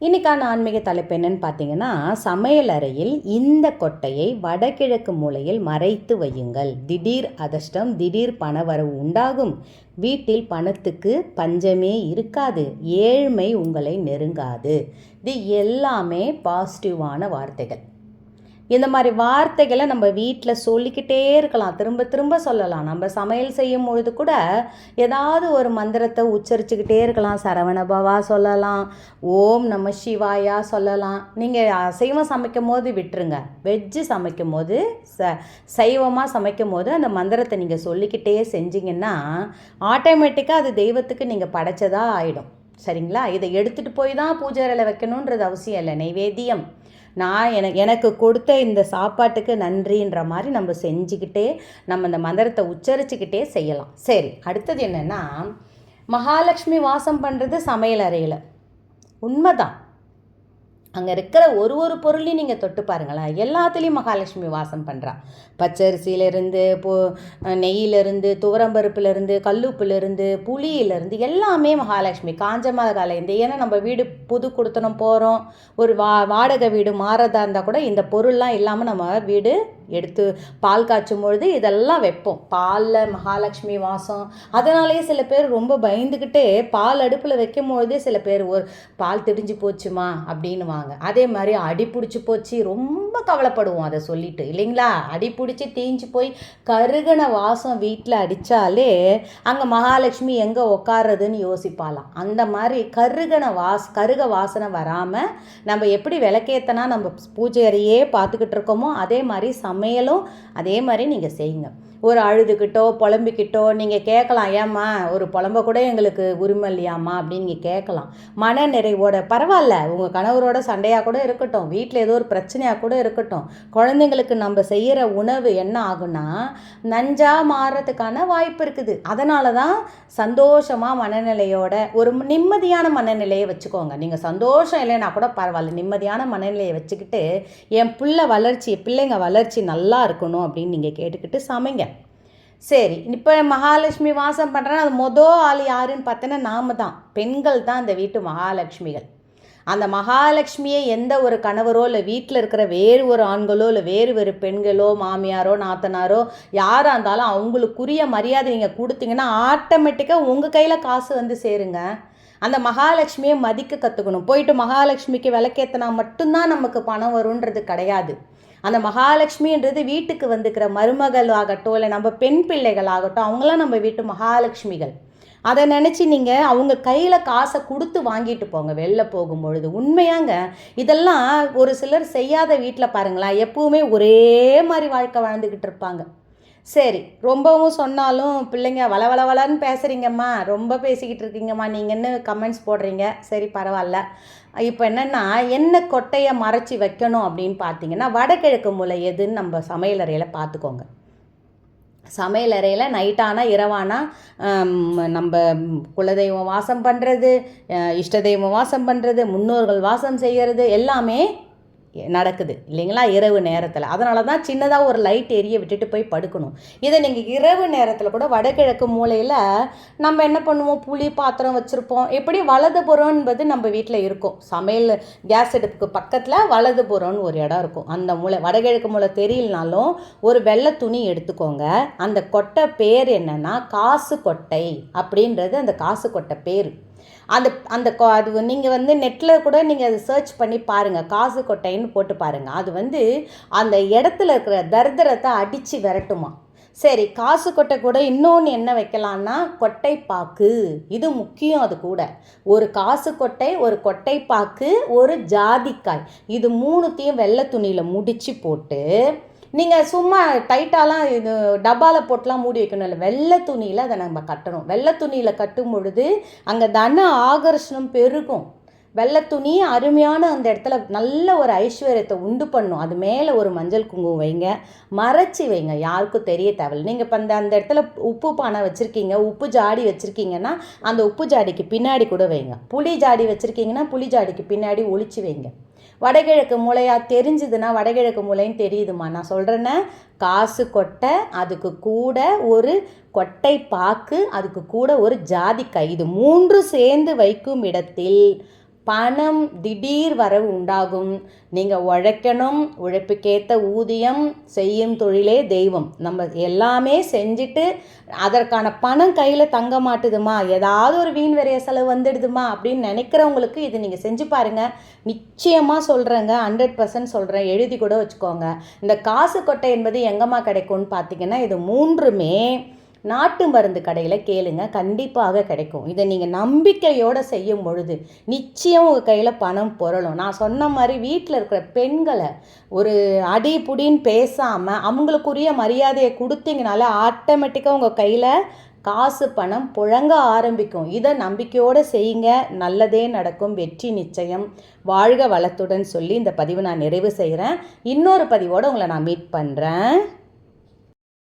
இன்றைக்கான ஆன்மீக தலைப்பு என்னன்னு பார்த்தீங்கன்னா சமையல் அறையில் இந்த கொட்டையை வடகிழக்கு மூலையில் மறைத்து வையுங்கள். திடீர் அதிர்ஷ்டம் திடீர் பணவரவு உண்டாகும். வீட்டில் பணத்துக்கு பஞ்சமே இருக்காது. ஏழ்மை உங்களை நெருங்காது. இது எல்லாமே பாசிட்டிவான வார்த்தைகள். இந்த மாதிரி வார்த்தைகளை நம்ம வீட்டில் சொல்லிக்கிட்டே இருக்கலாம். திரும்ப திரும்ப சொல்லலாம். நம்ம சமையல் செய்யும் பொழுது கூட ஏதாவது ஒரு மந்திரத்தை உச்சரிச்சுக்கிட்டே இருக்கலாம். சரவணபவா சொல்லலாம். ஓம் நம சிவாயா சொல்லலாம். நீங்கள் அசைவம் சமைக்கும் போது விட்டுருங்க. வெஜ்ஜு சமைக்கும் போது ச சைவமாக சமைக்கும் போது அந்த மந்திரத்தை நீங்கள் சொல்லிக்கிட்டே செஞ்சீங்கன்னா ஆட்டோமேட்டிக்காக அது தெய்வத்துக்கு நீங்கள் படைச்சதாக ஆகிடும் சரிங்களா? இதை எடுத்துகிட்டு போய் தான் பூஜை அறையில் வைக்கணுன்றது அவசியம் இல்லை. நைவேத்தியம். நான் எனக்கு எனக்கு கொடுத்த இந்த சாப்பாட்டுக்கு நன்றின்ற மாதிரி நம்ம செஞ்சுக்கிட்டே நம்ம இந்த மந்திரத்தை உச்சரிச்சுக்கிட்டே செய்யலாம். சரி அடுத்தது என்னென்னா மகாலட்சுமி வாசம் பண்ணுறது சமையல் அறையில். உண்மைதான். அங்கே இருக்கிற ஒரு ஒரு பொருளையும் நீங்கள் தொட்டு பாருங்களேன். எல்லாத்துலேயும் மகாலட்சுமி வாசம் பண்ணுறா பச்சரிசியிலேருந்து போ நெய்யிலேருந்து துவரம்பருப்புலேருந்து கல்லுப்புலேருந்து புளியிலேருந்து எல்லாமே மகாலட்சுமி. காஞ்ச மிளகாலேருந்து ஏன்னா நம்ம வீடு புது கொடுத்தனம் போகிறோம் ஒரு வா வாடகை வீடு மாறதா இருந்தால் கூட இந்த பொருள்லாம் இல்லாமல் நம்ம வீடு எடுத்து பால் காய்ச்சும் பொழுது இதெல்லாம் வைப்போம். பாலில் மகாலட்சுமி வாசம். அதனாலேயே சில பேர் ரொம்ப பயந்துக்கிட்டே பால் அடுப்பில் வைக்கும் பொழுதே சில பேர் ஒரு பால் திடிஞ்சு போச்சுமா? அப்படின்னுவாங்க. அதே மாதிரி அடி பிடிச்சி போச்சு ரொம்ப கவலைப்படுவோம் அதை சொல்லிட்டு. இல்லைங்களா? அடி பிடிச்சி தீஞ்சு போய் கருகன வாசம் வீட்டில் அடித்தாலே அங்கே மகாலட்சுமி எங்கே உக்காடுறதுன்னு யோசிப்பாலாம் அந்த மாதிரி கருகன வாஸ் கருக வாசனை வராமல் நம்ம எப்படி விளக்கேத்தனா நம்ம பூஜை அறையே பார்த்துக்கிட்டு இருக்கோமோ அதே மாதிரி சமையலும் அதே மாதிரி நீங்கள் செய்யுங்க. ஒரு அழுதுகிட்டோ புலம்பிக்கிட்டோ நீங்கள் கேட்கலாம் ஏம்மா ஒரு புலம்ப கூட எங்களுக்கு உரிமை இல்லையாம்மா? அப்படின்னு நீங்கள் கேட்கலாம். மன நிறைவோட பரவாயில்ல உங்கள் கணவரோட சண்டையாக கூட இருக்கட்டும் வீட்டில் ஏதோ ஒரு பிரச்சனையாக கூட இருக்கட்டும் குழந்தைங்களுக்கு நம்ம செய்கிற உணவு என்ன ஆகும்னா நஞ்சாக மாறுறதுக்கான வாய்ப்பு இருக்குது. அதனால தான் சந்தோஷமாக மனநிலையோட ஒரு நிம்மதியான மனநிலையை வச்சுக்கோங்க. நீங்கள் சந்தோஷம் இல்லைன்னா கூட பரவாயில்ல நிம்மதியான மனநிலையை வச்சுக்கிட்டு என் பிள்ளை வளர்ச்சி பிள்ளைங்க வளர்ச்சி நல்லா இருக்கணும் அப்படின்னு நீங்கள் கேட்டுக்கிட்டு சமைங்க. சரி இப்போ மகாலட்சுமி வாசம் பண்ணுறேன்னா அது மொதல் ஆள் யாருன்னு பார்த்தோன்னா நாம தான். பெண்கள் தான் அந்த வீட்டு மகாலட்சுமிகள். அந்த மகாலட்சுமியை எந்த ஒரு கணவரோ இல்லை வீட்டில் இருக்கிற வேறு ஒரு ஆண்களோ இல்லை வேறு வேறு பெண்களோ மாமியாரோ நாத்தனாரோ யாராக இருந்தாலும் அவங்களுக்குரிய மரியாதை நீங்கள் கொடுத்தீங்கன்னா ஆட்டோமேட்டிக்காக உங்கள் கையில் காசு வந்து சேருங்க. அந்த மகாலட்சுமியை மதிக்க கற்றுக்கணும் போயிட்டு மகாலட்சுமிக்கு விளக்கேற்றினா மட்டும்தான் நமக்கு பணம் வருன்றது கிடையாது. அந்த மகாலட்சுமின்றது வீட்டுக்கு வந்துக்கிற மருமகள் ஆகட்டும் இல்லை நம்ம பெண் பிள்ளைகள் ஆகட்டும் அவங்களாம் நம்ம வீட்டு மகாலட்சுமிகள். அதை நினச்சி நீங்கள் அவங்க கையில் காசை கொடுத்து வாங்கிட்டு போங்க வெளில போகும்பொழுது. உண்மையாங்க இதெல்லாம் ஒரு சிலர் செய்யாத வீட்டில் பாருங்களேன் எப்பவுமே ஒரே மாதிரி வாழ்க்கை வாழ்ந்துக்கிட்டு இருப்பாங்க. சரி ரொம்பவும் சொன்னாலும் பிள்ளைங்க வள வள வளன்னு பேசுகிறீங்கம்மா ரொம்ப பேசிக்கிட்டு இருக்கீங்கம்மா நீங்கன்னு கமெண்ட்ஸ் போடுறீங்க? சரி பரவாயில்ல. இப்போ என்னென்னா என்ன கொட்டையை மறைச்சி வைக்கணும் அப்படின்னு பார்த்தீங்கன்னா வடகிழக்கு மூலை எதுன்னு நம்ம சமையலறையில் பார்த்துக்கோங்க சமையலறையில் நைட்டானா இரவானா நம்ம குலதெய்வம் வாசம் பண்ணுறது இஷ்ட தெய்வம் வாசம் பண்ணுறது முன்னோர்கள் வாசம் செய்கிறது எல்லாமே நடக்குது இல்லைங்களா? இரவு நேரத்தில். அதனால தான் சின்னதாக ஒரு லைட் எரிய விட்டுட்டு போய் படுக்கணும். இதை நீங்கள் இரவு நேரத்தில் கூட வடகிழக்கு மூலையில் நம்ம என்ன பண்ணுவோம்? புளி பாத்திரம் வச்சுருப்போம். எப்படி? வலதுபுறம் என்பது நம்ம வீட்டில் இருக்கும். சமையல் கேஸ் அடுப்புக்கு பக்கத்தில் வலதுபுறம்னு ஒரு இடம் இருக்கும். அந்த மூளை வடகிழக்கு மூளை தெரியலனாலும் ஒரு வெள்ளை துணி எடுத்துக்கோங்க. அந்த கொட்டை பேர் என்னென்னா காசு கொட்டை அப்படின்றது அந்த காசு கொட்டை பேர். அந்த அந்த அது நீங்கள் வந்து நெட்டில் கூட நீங்கள் அதை சர்ச் பண்ணி பாருங்கள் காசு கொட்டைன்னு போட்டு பாருங்கள் அது வந்து அந்த இடத்துல இருக்கிற தர்தரத்தை அடித்து விரட்டுமா. சரி காசு கொட்டை கூட இன்னொன்று என்ன வைக்கலான்னா கொட்டைப்பாக்கு. இது முக்கியம் அது கூட. ஒரு காசு கொட்டை ஒரு கொட்டைப்பாக்கு ஒரு ஜாதிக்காய். இது மூணுத்தையும் வெள்ளை துணியில் முடித்து போட்டு நீங்கள் சும்மா டைட்டாலாம் இது டப்பாவில் போட்டுலாம் மூடி வைக்கணும் இல்லை. வெள்ளை துணியில் அதை நம்ம கட்டணும். வெள்ளை துணியில் கட்டும் பொழுது அங்கே தன ஆகர்ஷணம் பெருகும். வெள்ளை துணி அருமையான அந்த இடத்துல நல்ல ஒரு ஐஸ்வர்யத்தை உண்டு பண்ணும். அது மேலே ஒரு மஞ்சள் குங்குமம் வைங்க. மறைச்சி வைங்க. யாருக்கும் தெரிய தேவையில்லை. நீங்கள் இப்போ அந்த அந்த இடத்துல உப்பு பானை வச்சுருக்கீங்க உப்பு ஜாடி வச்சுருக்கீங்கன்னா அந்த உப்பு ஜாடிக்கு பின்னாடி கூட வைங்க. புளி ஜாடி வச்சுருக்கீங்கன்னா புளி ஜாடிக்கு பின்னாடி ஒழிச்சு வைங்க. வடகிழக்கு மூளையாக தெரிஞ்சுதுன்னா வடகிழக்கு மூலைன்னு தெரியுதுமா நான் சொல்கிறேன்னா காசு கொட்டை அதுக்கு கூட ஒரு கொட்டை பாக்கு அதுக்கு கூட ஒரு ஜாதிக்காய் இது மூன்று சேர்ந்து வைக்கும் இடத்தில் பணம் திடீர் வரவு உண்டாகும். நீங்கள் உழைக்கணும் உழைப்புக்கேற்ற ஊதியம் செய்யும் தொழிலே தெய்வம். நம்ம எல்லாமே செஞ்சுட்டு அதற்கான பணம் கையில் தங்க மாட்டுதுமா? ஏதாவது ஒரு வீண் விரைய செலவு வந்துடுதுமா? அப்படின்னு நினைக்கிறவங்களுக்கு இது நீங்கள் செஞ்சு பாருங்கள் நிச்சயமாக சொல்கிறேங்க ஹண்ட்ரட் பர்சன்ட் சொல்கிறேன் எழுதி கூட வச்சுக்கோங்க. இந்த காசு கொட்டை என்பது எங்கம்மா கிடைக்கும்னு பார்த்தீங்கன்னா இது மூன்றுமே நாட்டு மருந்து கடையில் கேளுங்க கண்டிப்பாக கிடைக்கும். இதை நீங்கள் நம்பிக்கையோடு செய்யும் பொழுது நிச்சயம் உங்கள் கையில் பணம் புரளும். நான் சொன்ன மாதிரி வீட்டில் இருக்கிற பெண்களை ஒரு அடி புடின்னு பேசாமல் அவங்களுக்குரிய மரியாதையை கொடுத்தீங்கனால ஆட்டோமேட்டிக்காக உங்கள் கையில் காசு பணம் புழங்க ஆரம்பிக்கும். இதை நம்பிக்கையோடு செய்யுங்க. நல்லதே நடக்கும். வெற்றி நிச்சயம். வாழ்க வளத்துடன் சொல்லி இந்த பதிவு நான் நிறைவு செய்கிறேன் இன்னொரு பதிவோடு உங்களை நான் மீட் பண்ணுறேன்